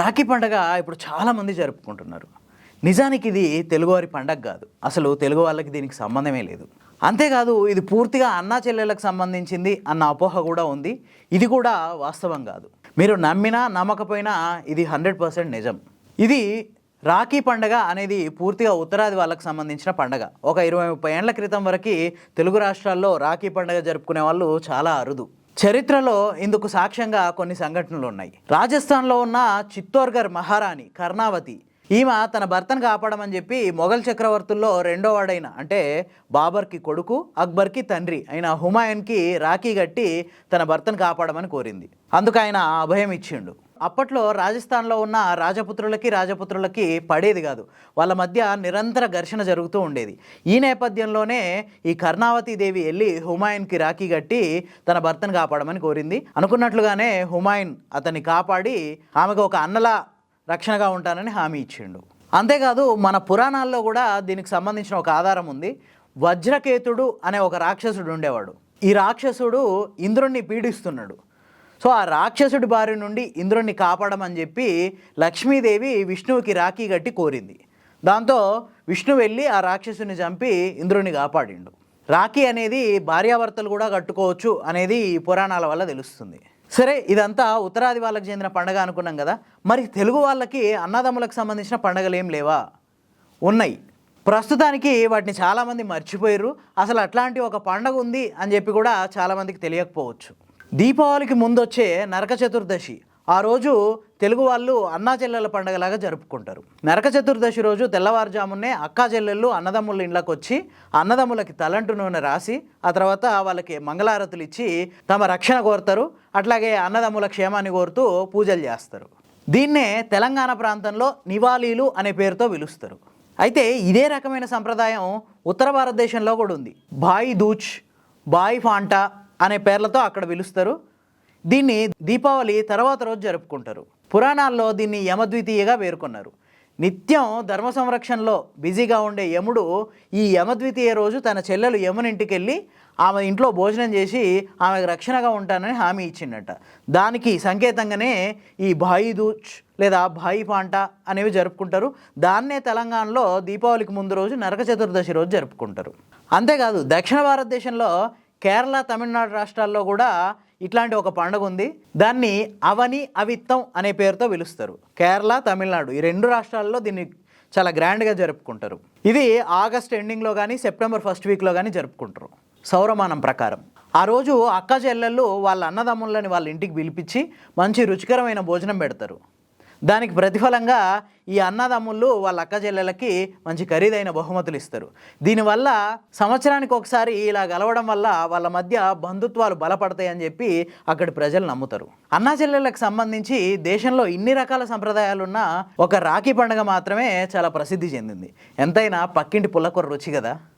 రాఖీ పండగ ఇప్పుడు చాలామంది జరుపుకుంటున్నారు. నిజానికి ఇది తెలుగువారి పండగ కాదు. అసలు తెలుగు వాళ్ళకి దీనికి సంబంధమే లేదు. అంతేకాదు ఇది పూర్తిగా అన్నా చెల్లెళ్ళకి సంబంధించింది అన్న అపోహ కూడా ఉంది. ఇది కూడా వాస్తవం కాదు. మీరు నమ్మినా నమ్మకపోయినా ఇది హండ్రెడ్ పర్సెంట్ నిజం. ఇది రాఖీ పండగ అనేది పూర్తిగా ఉత్తరాది వాళ్ళకి సంబంధించిన పండగ. ఒక ఇరవై ముప్పై ఏళ్ళ క్రితం వరకు తెలుగు రాష్ట్రాల్లో రాఖీ పండగ జరుపుకునే వాళ్ళు చాలా అరుదు. చరిత్రలో ఇందుకు సాక్ష్యంగా కొన్ని సంఘటనలు ఉన్నాయి. రాజస్థాన్లో ఉన్న చిత్తోర్గర్ మహారాణి కర్ణావతి ఈమె తన భర్తను కాపాడమని చెప్పి మొఘల్ చక్రవర్తుల్లో రెండో వాడైన అంటే బాబర్కి కొడుకు అక్బర్కి తండ్రి అయిన హుమాయూన్కి రాఖీ కట్టి తన భర్తను కాపాడమని కోరింది. అందుకు ఆయన అభయం ఇచ్చిండు. అప్పట్లో రాజస్థాన్లో ఉన్న రాజపుత్రులకి రాజపుత్రులకి పడేది కాదు. వాళ్ళ మధ్య నిరంతర ఘర్షణ జరుగుతూ ఉండేది. ఈ నేపథ్యంలోనే ఈ కర్ణావతి దేవి వెళ్ళి హుమాయున్కి రాఖీ కట్టి తన భర్తను కాపాడమని కోరింది. అనుకున్నట్లుగానే హుమాయున్ అతన్ని కాపాడి ఆమెకు ఒక అన్నల రక్షణగా ఉంటానని హామీ ఇచ్చిండు. అంతేకాదు మన పురాణాల్లో కూడా దీనికి సంబంధించిన ఒక ఆధారం ఉంది. వజ్రకేతుడు అనే ఒక రాక్షసుడు ఉండేవాడు. ఈ రాక్షసుడు ఇంద్రుణ్ణి పీడిస్తున్నాడు. సో ఆ రాక్షసుడి బారి నుండి ఇంద్రుణ్ణి కాపాడమని చెప్పి లక్ష్మీదేవి విష్ణువుకి రాఖీ కట్టి కోరింది. దాంతో విష్ణు వెళ్ళి ఆ రాక్షసుని చంపి ఇంద్రుణ్ణి కాపాడిండు. రాఖీ అనేది భార్యాభర్తలు కూడా కట్టుకోవచ్చు అనేది ఈ పురాణాల వల్ల తెలుస్తుంది. సరే ఇదంతా ఉత్తరాది వాళ్ళకి చెందిన పండగ అనుకున్నాం కదా. మరి తెలుగు వాళ్ళకి అన్నదమ్ములకు సంబంధించిన పండగలు ఏం లేవా? ఉన్నాయి. ప్రస్తుతానికి వాటిని చాలామంది మర్చిపోయారు అసలు అట్లాంటి ఒక పండగ ఉంది అని చెప్పి కూడా చాలామందికి తెలియకపోవచ్చు. దీపావళికి ముందు వచ్చే నరక చతుర్దశి. ఆ రోజు తెలుగు వాళ్ళు అన్నా చెల్లెల పండగలాగా జరుపుకుంటారు. నరక చతుర్దశి రోజు తెల్లవారుజామునే అక్కా చెల్లెళ్ళు అన్నదమ్ముల ఇంట్లోకి వచ్చి అన్నదమ్ములకి తలంటు నూనె రాసి ఆ తర్వాత వాళ్ళకి మంగళారతులు ఇచ్చి తమ రక్షణ కోరుతారు. అట్లాగే అన్నదమ్ముల క్షేమాన్ని కోరుతూ పూజలు చేస్తారు. దీన్నే తెలంగాణ ప్రాంతంలో నివాళీలు అనే పేరుతో పిలుస్తారు. అయితే ఇదే రకమైన సంప్రదాయం ఉత్తర భారతదేశంలో కూడా ఉంది. బాయి దూచ్ బాయి ఫాంటా అనే పేర్లతో అక్కడ పిలుస్తారు. దీన్ని దీపావళి తర్వాత రోజు జరుపుకుంటారు. పురాణాల్లో దీన్ని యమద్వితీయగా పేర్కొన్నారు. నిత్యం ధర్మ సంరక్షణలో బిజీగా ఉండే యముడు ఈ యమద్వితీయ రోజు తన చెల్లెలు యమునింటికి వెళ్ళి ఆమె ఇంట్లో భోజనం చేసి ఆమెకు రక్షణగా ఉంటానని హామీ ఇచ్చిండట. దానికి సంకేతంగానే ఈ భాయి దూచ్ లేదా భాయి పాంట అనేవి జరుపుకుంటారు. దాన్నే తెలంగాణలో దీపావళికి ముందు రోజు నరక చతుర్దశి రోజు జరుపుకుంటారు. అంతేకాదు దక్షిణ భారతదేశంలో కేరళ తమిళనాడు రాష్ట్రాల్లో కూడా ఇట్లాంటి ఒక పండుగ ఉంది. దాన్ని అవని అవిత్తం అనే పేరుతో పిలుస్తారు. కేరళ తమిళనాడు ఈ రెండు రాష్ట్రాల్లో దీన్ని చాలా గ్రాండ్గా జరుపుకుంటారు. ఇది ఆగస్ట్ ఎండింగ్లో కానీ సెప్టెంబర్ ఫస్ట్ వీక్లో కానీ జరుపుకుంటారు. సౌరమానం ప్రకారం. ఆ రోజు అక్క చెల్లెళ్ళు వాళ్ళ అన్నదమ్ములని వాళ్ళ ఇంటికి పిలిపించి మంచి రుచికరమైన భోజనం పెడతారు. దానికి ప్రతిఫలంగా ఈ అన్నదమ్ముళ్ళు వాళ్ళ అక్క చెల్లెలకి మంచి ఖరీదైన బహుమతులు ఇస్తారు. దీనివల్ల సంవత్సరానికి ఒకసారి ఇలా గలవడం వల్ల వాళ్ళ మధ్య బంధుత్వాలు బలపడతాయని చెప్పి అక్కడి ప్రజలు నమ్ముతారు. అన్నా చెల్లెళ్ళకి సంబంధించి దేశంలో ఇన్ని రకాల సంప్రదాయాలున్న ఒక రాఖీ పండుగ మాత్రమే చాలా ప్రసిద్ధి చెందింది. ఎంతైనా పక్కింటి పుల్లకూర రుచి కదా?